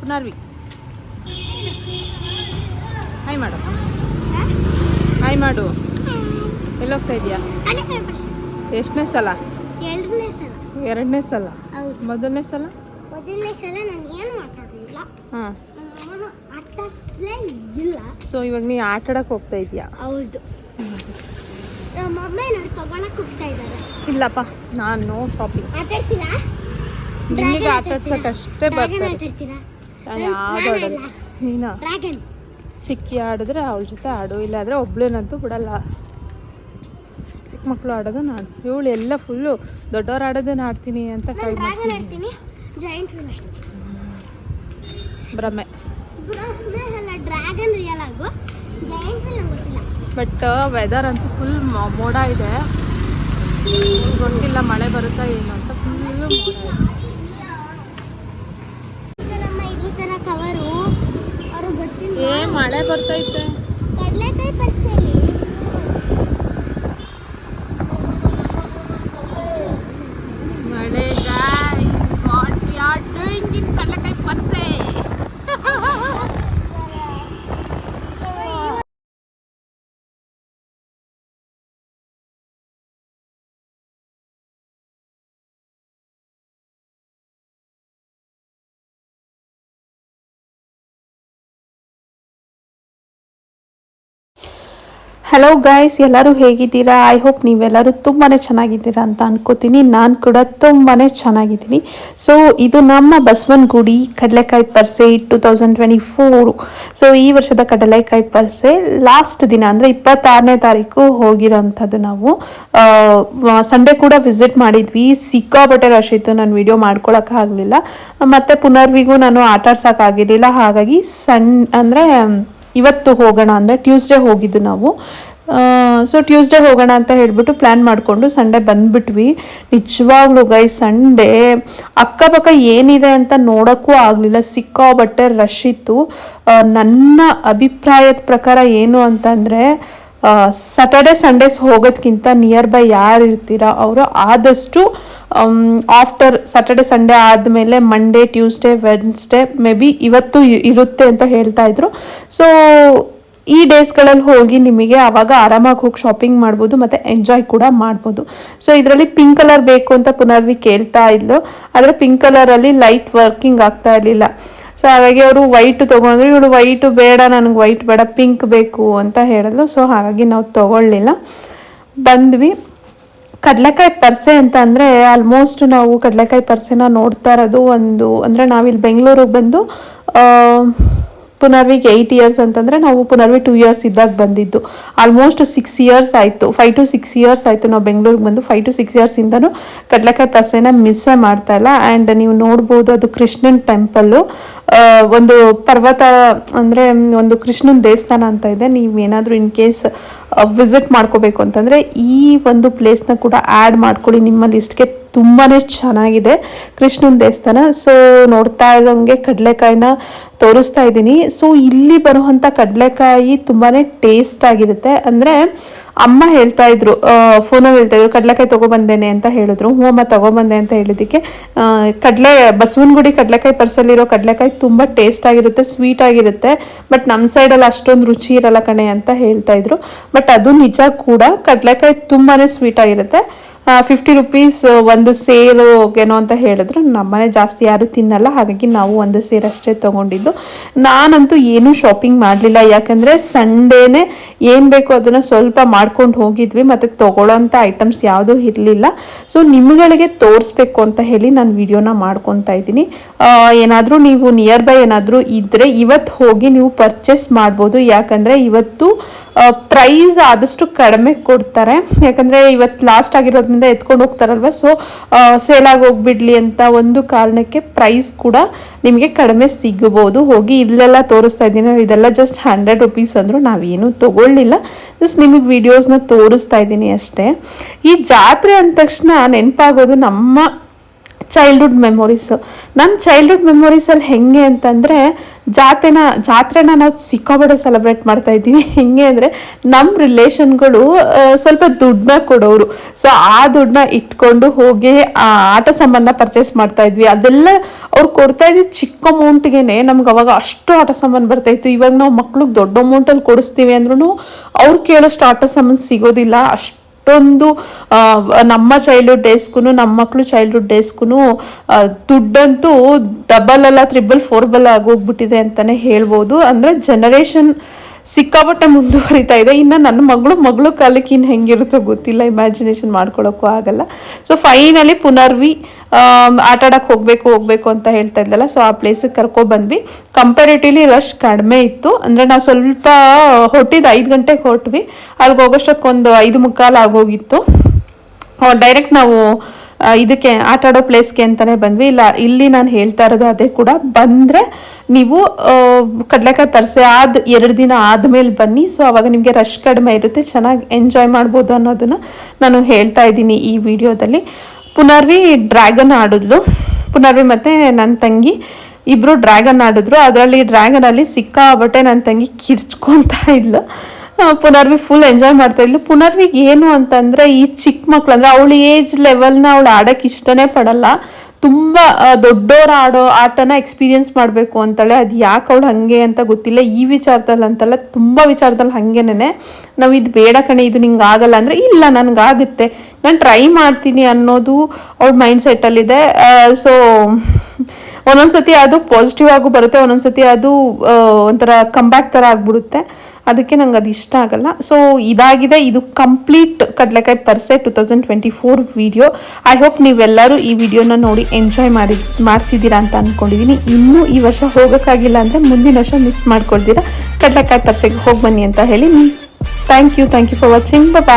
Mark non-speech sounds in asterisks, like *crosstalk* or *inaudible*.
Punarvi. Hi ಮಾಡು hi ಮಾಡು. ಎಲ್ಲೋಗ್ತಾ ಇದೆಯಾ? ಎಷ್ಟನೇ ಸಲ? ಎರಡನೇ ಸಲ. ಎರಡನೇ ಸಲ. ಮೊದಲನೇ ಸಲ? ಮೊದಲನೇ ಸಲ ನಾನು ಏನು ಮಾತಾಡಲಿಲ್ಲ ಹಾಂ. ಆಟಾಡ್ಸಲೇ ಇಲ್ಲ ಸೊ ಇವಾಗ ನೀ ಆಟ ಆಡಕ್ಕೆ ಹೋಗ್ತಾ ಇದೆಯಾ ಹೌದು. ನಮ್ಮ ಅಮ್ಮ ನಾನು ತಗೊಳಕ್ ಹೋಗ್ತಾ ಇದ್ದಾರೆ. ಇಲ್ಲಪ್ಪ ನಾನು ಶಾಪಿಂಗ್ ಆಟಾಡ್ತೀರಾ ನಿಮಗೆ ಅಷ್ಟೇ ಬರ್ತಾರೆ ಆಟಾಡ್ತೀರಾ ನಾನು ಯಾವ್ದು ಆಡಲ್ಲ. ನೀನಾ? ಡ್ರ್ಯಾಗನ್ ಸಿಕ್ಕಿ ಆಡಿದ್ರೆ ಅವಳ ಜೊತೆ ಆಡು ಇಲ್ಲಾಂದರೆ ಒಬ್ಳೇನಂತೂ ಬಿಡಲ್ಲ. ಚಿಕ್ಕ ಮಕ್ಕಳು ಆಡೋದು ನಾನು. ಇವಳು ಎಲ್ಲ ಫುಲ್ಲು ದೊಡ್ಡವ್ರು ಆಡೋದನ್ನ ಆಡ್ತೀನಿ ಅಂತ ಕೈ ಮಾಡ್ತೀನಿ ಭ್ರಮೆ. ಡ್ರ್ಯಾಗನ್ ರಿಯಲ್ ಆಗು ಬಟ್ ವೆದರ್ ಅಂತೂ ಫುಲ್ ಮೋಡ ಇದೆ. ಗೊತ್ತಿಲ್ಲ ಮಳೆ ಬರುತ್ತಾ ಏನು ಅಂತ ಫುಲ್ ಮೋಡ ಇದೆ. ಏ ಮಳೆ ಬರ್ತೈತೆ ಕಡಲೆಕಾಯಿ ಹಲೋ ಗಾಯ್ಸ್ ಎಲ್ಲರೂ ಹೇಗಿದ್ದೀರಾ? ಐ ಹೋಪ್ ನೀವೆಲ್ಲರೂ ತುಂಬಾ ಚೆನ್ನಾಗಿದ್ದೀರಾ ಅಂತ ಅನ್ಕೋತೀನಿ. ನಾನು ಕೂಡ ತುಂಬಾ ಚೆನ್ನಾಗಿದ್ದೀನಿ. ಸೊ ಇದು ನಮ್ಮ Basavanagudi Kadalekai Parishe two thousand twenty four so ಈ ವರ್ಷದ ಕಡಲೆಕಾಯಿ ಪರ್ಸೆ ಲಾಸ್ಟ್ ದಿನ, ಅಂದರೆ ಇಪ್ಪತ್ತಾರನೇ ತಾರೀಕು ಹೋಗಿರೋಂಥದ್ದು ನಾವು. ಸಂಡೇ ಕೂಡ ವಿಸಿಟ್ ಮಾಡಿದ್ವಿ. ಸಿಕ್ಕಾಬಟ್ಟೆ ರಶ್ ಇತ್ತು, ನಾನು ವಿಡಿಯೋ ಮಾಡ್ಕೊಳಕ್ಕಾಗಲಿಲ್ಲ. ಮತ್ತು ಪುನರ್ವಿಗೂ ನಾನು ಆಟ ಆಡ್ಸೋಕ್ಕಾಗಿರಲಿಲ್ಲ ಹಾಗಾಗಿ ಸಣ್ಣ ಅಂದರೆ ಇವತ್ತು ಹೋಗೋಣ ಅಂದರೆ ಟ್ಯೂಸ್ಡೇ ಹೋಗಿದ್ದು ನಾವು. ಸೊ ಟ್ಯೂಸ್ಡೇ ಹೋಗೋಣ ಅಂತ ಹೇಳಿಬಿಟ್ಟು ಪ್ಲ್ಯಾನ್ ಮಾಡಿಕೊಂಡು ಸಂಡೇ ಬಂದ್ಬಿಟ್ವಿ. ನಿಜವಾಗ್ಲೂ ಗೈ ಸಂಡೇ ಅಕ್ಕಪಕ್ಕ ಏನಿದೆ ಅಂತ ನೋಡೋಕ್ಕೂ ಆಗಲಿಲ್ಲ. ಸಿಕ್ಕಾಬಟ್ಟೆ ರಶ್ ಇತ್ತು. ನನ್ನ ಅಭಿಪ್ರಾಯದ ಪ್ರಕಾರ ಏನು ಅಂತಂದರೆ ಸ್ಯಾಟರ್ಡೆ ಸಂಡೇಸ್ ಹೋಗೋದಕ್ಕಿಂತ ನಿಯರ್ ಬೈ ಯಾರು ಇರ್ತೀರಾ ಅವರು ಆದಷ್ಟು ಆಫ್ಟರ್ ಸ್ಯಾಟರ್ಡೆ ಸಂಡೇ ಆದಮೇಲೆ Monday Tuesday Wednesday may be ಇವತ್ತು ಇರುತ್ತೆ ಅಂತ ಹೇಳ್ತಾ ಇದ್ರು. ಸೊ ಈ ಡೇಸ್ಗಳಲ್ಲಿ ಹೋಗಿ ನಿಮಗೆ ಆವಾಗ ಆರಾಮಾಗಿ ಹೋಗಿ ಶಾಪಿಂಗ್ ಮಾಡ್ಬೋದು, ಮತ್ತು ಎಂಜಾಯ್ ಕೂಡ ಮಾಡ್ಬೋದು. ಸೊ ಇದರಲ್ಲಿ ಪಿಂಕ್ ಕಲರ್ ಬೇಕು ಅಂತ ಪುನರ್ವಿ ಕೇಳ್ತಾ ಇದ್ಲು. ಆದರೆ ಪಿಂಕ್ ಕಲರಲ್ಲಿ ಲೈಟ್ ವರ್ಕಿಂಗ್ ಆಗ್ತಾ ಇರಲಿಲ್ಲ. ಸೊ ಹಾಗಾಗಿ ಅವರು ವೈಟ್ ತೊಗೊಂಡ್ರು, ಇವಳು ವೈಟು ಬೇಡ, ನನಗೆ ವೈಟ್ ಬೇಡ ಪಿಂಕ್ ಬೇಕು ಅಂತ ಹೇಳಿದ್ಲು. ಸೊ ಹಾಗಾಗಿ ನಾವು ತೊಗೊಳ್ಳಿಲ್ಲ. ಬಂದ್ವಿ. ಕಡಲೆಕಾಯಿ ಪರ್ಸೆ ಅಂತ ಅಂದರೆ ಆಲ್ಮೋಸ್ಟ್ ನಾವು ಕಡಲೆಕಾಯಿ ಪರ್ಸೆನ ನೋಡ್ತಾ ಇರೋದು ಒಂದು, ಅಂದರೆ ನಾವಿಲ್ಲಿ ಬೆಂಗಳೂರಿಗೆ ಬಂದು ಪುನರ್ವಿಗೆ ಏಯ್ಟ್ ಇಯರ್ಸ್ ಅಂತಂದರೆ ನಾವು ಪುನರ್ವಿ ಟೂ ಇಯರ್ಸ್ ಇದ್ದಾಗ ಬಂದಿದ್ದು. ಆಲ್ಮೋಸ್ಟ್ ಸಿಕ್ಸ್ ಇಯರ್ಸ್ ಆಯಿತು. ಫೈವ್ ಟು ಸಿಕ್ಸ್ ಇಯರ್ಸ್ ಆಯಿತು ನಾವು ಬೆಂಗಳೂರಿಗೆ ಬಂದು. ಫೈವ್ ಟು ಸಿಕ್ಸ್ ಇಯರ್ಸಿಂದನೂ ಕಡಲೆಕಾಯಿ ಪರ್ಸೆನ ಮಿಸ್ಸೇ ಮಾಡ್ತಾ ಇಲ್ಲ. ಆ್ಯಂಡ್ ನೀವು ನೋಡ್ಬೋದು ಅದು ಕೃಷ್ಣನ್ ಟೆಂಪಲ್ಲು ಒಂದು ಪರ್ವತ, ಅಂದರೆ ಒಂದು ಕೃಷ್ಣನ ದೇವಸ್ಥಾನ ಅಂತ ಇದೆ. ನೀವು ಏನಾದರೂ ಇನ್ ಕೇಸ್ ವಿಸಿಟ್ ಮಾಡ್ಕೋಬೇಕು ಅಂತಂದರೆ ಈ ಒಂದು ಪ್ಲೇಸ್ನ ಕೂಡ ಆ್ಯಡ್ ಮಾಡ್ಕೊಳ್ಳಿ ನಿಮ್ಮ ಲಿಸ್ಟ್ಗೆ ತುಂಬಾ ಚೆನ್ನಾಗಿದೆ ಕೃಷ್ಣನ ದೇವಸ್ಥಾನ. ಸೊ ನೋಡ್ತಾ ಇರೋಂಗೆ ಕಡಲೆಕಾಯಿನ ತೋರಿಸ್ತಾ ಇದ್ದೀನಿ. ಸೊ ಇಲ್ಲಿ ಬರುವಂಥ ಕಡಲೆಕಾಯಿ ತುಂಬಾ ಟೇಸ್ಟ್ ಆಗಿರುತ್ತೆ. ಅಂದರೆ ಅಮ್ಮ ಹೇಳ್ತಾ ಇದ್ರು ಫೋನಲ್ಲಿ ಹೇಳ್ತಾ ಇದ್ರು, ಕಡಲೆಕಾಯಿ ತೊಗೊಬಂದೇನೆ ಅಂತ ಹೇಳಿದ್ರು. ಹ್ಞೂ, ಅಮ್ಮ ತೊಗೊಬಂದೆ ಅಂತ ಹೇಳಿದ್ದಕ್ಕೆ ಕಡಲೆ, ಬಸವನಗುಡಿ ಕಡಲೆಕಾಯಿ ಪರ್ಸಲ್ಲಿರೋ ಕಡಲೆಕಾಯಿ ತುಂಬ ಟೇಸ್ಟ್ ಆಗಿರುತ್ತೆ ಸ್ವೀಟ್ ಆಗಿರುತ್ತೆ. ಬಟ್ ನಮ್ಮ ಸೈಡಲ್ಲಿ ಅಷ್ಟೊಂದು ರುಚಿ ಇರಲ್ಲ ಕಣೆ ಅಂತ ಹೇಳ್ತಾ ಇದ್ರು. ಬಟ್ ಅದು ನಿಜ ಕೂಡ ಕಡಲೆಕಾಯಿ ತುಂಬಾ ಸ್ವೀಟ್ ಆಗಿರುತ್ತೆ. ಫಿಫ್ಟಿ ರುಪೀಸ್ ಒಂದು ಸೇರು ಏನೋ ಅಂತ ಹೇಳಿದ್ರು. ನಮ್ಮನೆ ಜಾಸ್ತಿ ಯಾರು ತಿನ್ನಲ್ಲ, ಹಾಗಾಗಿ ನಾವು ಒಂದು ಸೇರು ಅಷ್ಟೇ ತೊಗೊಂಡಿದ್ದು. ನಾನಂತೂ ಏನೂ ಶಾಪಿಂಗ್ ಮಾಡಲಿಲ್ಲ. ಯಾಕಂದರೆ ಸಂಡೇನೆ ಏನು ಬೇಕೋ ಅದನ್ನು ಸ್ವಲ್ಪ ಮಾಡ್ಕೊಂಡು ಹೋಗಿದ್ವಿ. ಮತ್ತು ತೊಗೊಳ್ಳೋಂಥ ಐಟಮ್ಸ್ ಯಾವುದೂ ಇರಲಿಲ್ಲ. ಸೊ ನಿಮ್ಗಳಿಗೆ ತೋರಿಸ್ಬೇಕು ಅಂತ ಹೇಳಿ ನಾನು ವಿಡಿಯೋನ ಮಾಡ್ಕೊತಾ ಇದ್ದೀನಿ. ಏನಾದರೂ ನೀವು ನಿಯರ್ ಬೈ ಏನಾದರೂ ಇದ್ದರೆ ಇವತ್ತು ಹೋಗಿ ನೀವು ಪರ್ಚೇಸ್ ಮಾಡ್ಬೋದು. ಯಾಕಂದರೆ ಇವತ್ತು ಪ್ರೈಸ್ ಆದಷ್ಟು ಕಡಿಮೆ ಕೊಡ್ತಾರೆ. ಯಾಕಂದರೆ ಇವತ್ತು ಲಾಸ್ಟ್ ಆಗಿರೋದ್ರಿಂದ ಎತ್ಕೊಂಡು ಹೋಗ್ತಾರಲ್ವ? ಸೊ ಸೇಲಾಗಿ ಹೋಗ್ಬಿಡ್ಲಿ ಅಂತ ಒಂದು ಕಾರಣಕ್ಕೆ ಪ್ರೈಸ್ ಕೂಡ ನಿಮಗೆ ಕಡಿಮೆ ಸಿಗಬಹುದು ಹೋಗಿ ಇಲ್ಲೆಲ್ಲ ತೋರಿಸ್ತಾ ಇದ್ದೀನಿ. ಇದೆಲ್ಲ ಜಸ್ಟ್ ಹಂಡ್ರೆಡ್ ರುಪೀಸ್ ಅಂದರು ನಾವೇನು ತಗೊಳ್ಳಿಲ್ಲ. ಜಸ್ಟ್ ನಿಮಗೆ ವಿಡಿಯೋಸ್ನ ತೋರಿಸ್ತಾ ಇದ್ದೀನಿ ಅಷ್ಟೇ. ಈ ಜಾತ್ರೆ ಅಂದ ತಕ್ಷಣ ನೆನಪಾಗೋದು ನಮ್ಮ ಚೈಲ್ಡ್ಹುಡ್ ಮೆಮೊರೀಸು ನನ್ನ ಚೈಲ್ಡ್ಹುಡ್ ಮೆಮೊರೀಸಲ್ಲಿ ಹೆಂಗೆ ಅಂತಂದರೆ ಜಾತ್ರೆನ ಜಾತ್ರೆನ ನಾವು ಸಿಕ್ಕಾಪಟ್ಟೆ ಸೆಲೆಬ್ರೇಟ್ ಮಾಡ್ತಾ ಇದ್ದೀವಿ. *laughs* ಹೆಂಗೆ ಅಂದರೆ ನಮ್ಮ ರಿಲೇಷನ್ಗಳು ಸ್ವಲ್ಪ ದುಡ್ಡನ್ನ ಕೊಡೋರು ಸೊ ಆ ದುಡ್ಡನ್ನ ಇಟ್ಕೊಂಡು ಹೋಗಿ, ಆ, ಆಟ ಸಾಮಾನ ಪರ್ಚೇಸ್ ಮಾಡ್ತಾ ಇದ್ವಿ. ಅದೆಲ್ಲ ಅವ್ರು ಕೊಡ್ತಾ ಇದ್ದ ಚಿಕ್ಕ ಅಮೌಂಟ್ಗೆ ನಮ್ಗೆ ಅವಾಗ ಅಷ್ಟು ಆಟ ಸಾಮಾನು ಬರ್ತಾ ಇತ್ತು. ಇವಾಗ ನಾವು ಮಕ್ಳಿಗೆ ದೊಡ್ಡ ಅಮೌಂಟಲ್ಲಿ ಕೊಡಿಸ್ತೀವಿ ಅಂದ್ರೂ ಅವ್ರು ಕೇಳೋಷ್ಟು ಆಟ ಸಾಮಾನು ಸಿಗೋದಿಲ್ಲ. ಅಷ್ಟು ಅಷ್ಟೊಂದು ನಮ್ಮ ಚೈಲ್ಡ್ಹುಡ್ ಡೇಸ್ಗೂ ನಮ್ಮ ಮಕ್ಕಳು ಚೈಲ್ಡ್ಹುಡ್ ಡೇಸ್ಗೂ ದುಡ್ಡಂತೂ ಡಬಲ್ ಅಲ್ಲ ತ್ರಿಬಲ್ ಫೋರ್ಬಲ್ ಆಗೋಗ್ಬಿಟ್ಟಿದೆ ಅಂತಲೇ ಹೇಳ್ಬೋದು. ಅಂದರೆ ಜನರೇಷನ್ ಸಿಕ್ಕಾಪಟ್ಟೆ ಮುಂದುವರಿತಾ ಇದೆ. ಇನ್ನು ನನ್ನ ಮಗಳು ಮಗಳು ಕಾಲಕ್ಕೆ ಇನ್ನು ಹೆಂಗಿರುತ್ತೋ ಗೊತ್ತಿಲ್ಲ. ಇಮ್ಯಾಜಿನೇಷನ್ ಮಾಡ್ಕೊಳ್ಳೋಕ್ಕೂ ಆಗಲ್ಲ. ಸೊ ಫೈನಲಿ ಪುನರ್ವಿ ಆಟಾಡಕ್ಕೆ ಹೋಗಬೇಕು ಹೋಗಬೇಕು ಅಂತ ಹೇಳ್ತಾ ಇದ್ದಲ್ಲ. ಸೊ ಆ ಪ್ಲೇಸಿಗೆ ಕರ್ಕೊಬಂದ್ವಿ ಕಂಪ್ಯಾರಿಟಿವ್ಲಿ ರಶ್ ಕಡಿಮೆ ಇತ್ತು. ಅಂದರೆ ನಾವು ಸ್ವಲ್ಪ ಹೊಟ್ಟಿದ್ದು ಐದು ಗಂಟೆಗೆ ಹೊರಟ್ವಿ. ಅಲ್ಲಿಗೆ ಹೋಗೋಷ್ಟಕ್ಕೆ ಒಂದು ಐದು ಮುಕ್ಕಾಲು ಆಗೋಗಿತ್ತು. ಡೈರೆಕ್ಟ್ ನಾವು ಇದಕ್ಕೆ ಆಟ ಆಡೋ ಪ್ಲೇಸ್ಗೆ ಅಂತಲೇ ಬಂದ್ವಿ. ಇಲ್ಲ, ಇಲ್ಲಿ ನಾನು ಹೇಳ್ತಾ ಇರೋದು ಅದೇ ಕೂಡ. ಬಂದರೆ ನೀವು ಕಡಲೆಕಾಯಿ ತರಿಸಿ ಆದ ಎರಡು ದಿನ ಆದಮೇಲೆ ಬನ್ನಿ. ಸೊ ಆವಾಗ ನಿಮಗೆ ರಶ್ ಕಡಿಮೆ ಇರುತ್ತೆ. ಚೆನ್ನಾಗಿ ಎಂಜಾಯ್ ಮಾಡ್ಬೋದು ಅನ್ನೋದನ್ನು ನಾನು ಹೇಳ್ತಾ ಇದ್ದೀನಿ ಈ ವಿಡಿಯೋದಲ್ಲಿ. ಪುನರ್ವಿ ಡ್ರ್ಯಾಗನ್ ಆಡಿದ್ಲು. ಪುನರ್ವಿ ಮತ್ತು ನನ್ನ ತಂಗಿ ಇಬ್ಬರು ಡ್ರ್ಯಾಗನ್ ಆಡಿದ್ರು. ಅದರಲ್ಲಿ ಡ್ರ್ಯಾಗನಲ್ಲಿ ಸಿಕ್ಕಾಬಟ್ಟೆ ನನ್ನ ತಂಗಿ ಕಿರ್ಚ್ಕೊತಾ ಇದ್ಲು. ಪುನರ್ವಿ ಫುಲ್ ಎಂಜಾಯ್ ಮಾಡ್ತಾ ಇದ್ಲು. ಪುನರ್ವಿಗೆ ಏನು ಅಂತಂದ್ರೆ, ಈ ಚಿಕ್ಕ ಮಕ್ಳು ಅಂದ್ರೆ ಅವಳ ಏಜ್ ಲೆವೆಲ್ನ ಅವಳು ಆಡಕ್ಕೆ ಇಷ್ಟನೇ ಪಡಲ್ಲ. ತುಂಬ ದೊಡ್ಡೋರು ಆಡೋ ಆಟನ ಎಕ್ಸ್ಪೀರಿಯನ್ಸ್ ಮಾಡಬೇಕು ಅಂತಾಳೆ. ಅದು ಯಾಕೆ ಅವಳು ಹಾಗೆ ಅಂತ ಗೊತ್ತಿಲ್ಲ. ಈ ವಿಚಾರದಲ್ಲಿ ಅಂತಲ್ಲ ತುಂಬ ವಿಚಾರದಲ್ಲಿ ಹಾಗೇನೆ ನಾವು ಇದು ಬೇಡ ಕಣೆ, ಇದು ನಿಂಗೆ ಆಗಲ್ಲ ಅಂದರೆ, ಇಲ್ಲ, ನನಗಾಗುತ್ತೆ. ನಾನು ಟ್ರೈ ಮಾಡ್ತೀನಿ ಅನ್ನೋದು ಅವಳ ಮೈಂಡ್ ಸೆಟ್ಟಲ್ಲಿದೆ ಸೊ ಒಂದೊಂದ್ಸತಿ ಅದು ಪಾಸಿಟಿವ್ ಆಗು ಬರುತ್ತೆ, ಒಂದೊಂದ್ಸತಿ ಅದು ಒಂಥರ ಕಂಬ್ಯಾಕ್ ಥರ ಆಗಿಬಿಡುತ್ತೆ. ಅದಕ್ಕೆ ನಂಗೆ ಅದು ಇಷ್ಟ ಆಗಲ್ಲ. ಸೊ ಇದಾಗಿದೆ. ಇದು ಕಂಪ್ಲೀಟ್ ಕಡಲೆಕಾಯಿ ಪರ್ಸೆ two thousand twenty four video I hope ನೀವೆಲ್ಲರೂ ಈ ವಿಡಿಯೋನ ನೋಡಿ ಎಂಜಾಯ್ ಮಾಡಿ, ಮಾಡ್ತಿದ್ದೀರಾ ಅಂತ ಅಂದ್ಕೊಂಡಿದ್ದೀನಿ ಇನ್ನೂ ಈ ವರ್ಷ ಹೋಗೋಕ್ಕಾಗಿಲ್ಲ ಅಂದರೆ ಮುಂದಿನ ವರ್ಷ ಮಿಸ್ ಮಾಡ್ಕೊಳ್ತೀರಾ. ಕಡಲೆಕಾಯಿ ಪರ್ಸೆಗೆ ಹೋಗಿ ಬನ್ನಿ ಅಂತ ಹೇಳಿ. Thank you thank you for watching bye